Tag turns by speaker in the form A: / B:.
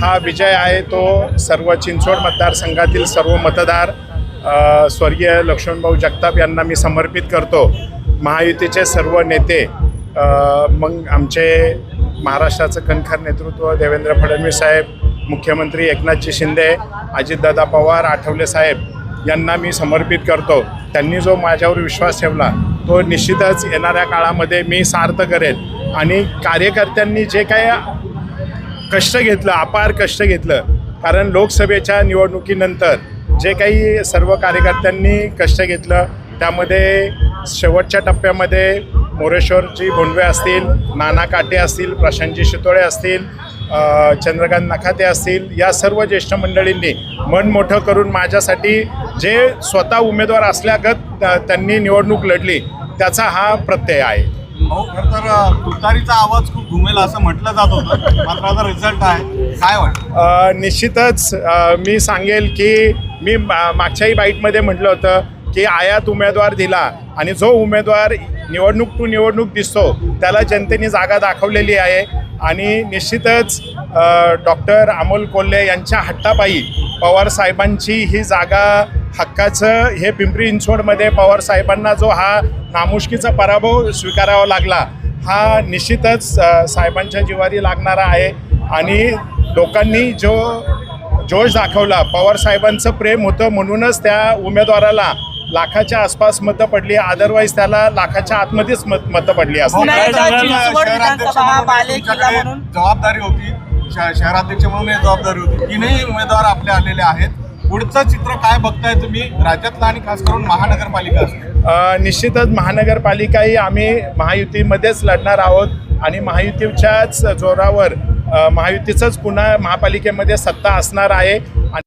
A: हा विजय आहे तो सर्व चिंचवड मतदारसंघातील सर्व मतदार स्वर्गीय लक्ष्मणभाऊ जगताप यांना मी समर्पित करतो. महायुतीचे सर्व नेते मग आमचे महाराष्ट्राचं कणखर नेतृत्व देवेंद्र फडणवीस साहेब मुख्यमंत्री एकनाथजी शिंदे अजितदादा पवार आठवले साहेब यांना मी समर्पित करतो. त्यांनी जो माझ्यावर विश्वास ठेवला तो निश्चितच येणाऱ्या काळामध्ये मी सार्थ करेन आणि कार्यकर्त्यांनी जे काही कष्ट घेतलं अपार कष्ट घेतलं. कारण लोकसभेच्या निवडणुकीनंतर जे काही सर्व कार्यकर्त्यांनी कष्ट घेतलं त्यामध्ये शेवटच्या टप्प्यामध्ये मोरेश्वरजी भोंडवे असतील नाना काटे असतील प्रशांतजी शितोळे असतील चंद्रकांत नखाते असतील या सर्व ज्येष्ठ मंडळींनी मन मोठं करून माझ्यासाठी जे स्वतः उमेदवार असल्यागत त्यांनी निवडणूक लढली त्याचा हा प्रत्यय आहे.
B: भाऊ खरं तर तुतारीचा आवाज खूप घुमेल असं म्हटलं जात होतं. मात्र आता रिझल्ट आहे. काय वाटतं?
A: निश्चितच मी सांगेल की मी मा- मागच्याही बाईटमध्ये म्हटलं होतं की आयात उमेदवार दिला आणि जो उमेदवार निवडणूक टू निवडणूक दिसतो. त्याला जनतेने जागा दाखवलेली आहे. आणि निश्चितच डॉक्टर अमोल कोल्हे यांच्या हट्टापायी पवार साहेबांची ही जागा हक्काचं हे पिंपरी चिंचवडमध्ये पवार साहेबांना जो हा नामुष्कीचा पराभव स्वीकारावा लागला हा निश्चितच साहेबांच्या जिवारी लागणारा आहे. आणि लोकांनी जो जोश दाखवला पवार साहेबांचं प्रेम होतं म्हणूनच त्या उमेदवाराला लाखाच्या आसपास मतं पडली अदरवाईज त्याला लाखाच्या आतमध्येच मत मतं पडली असतात
C: चिंचवड विधानसभा हा बालेकिल्ला
B: तुमच्याकडे
C: म्हणून.
B: जबाबदारी होती. शहराध्यक्ष म्हणून जबाबदारी होती. तीनही उमेदवार आपले आलेले आहेत. पुढचं चित्र काय बघताय तुम्ही? राज्यातलं आणि खास करून महानगरपालिका असते
A: अ, निश्चितच महानगरपालिकाही आम्ही महायुतीमध्येच लढणार आहोत आणि महायुतीच्याच जोरावर अ, महायुतीचंच पुन्हा महापालिकेमध्ये सत्ता असणार आहे. आणि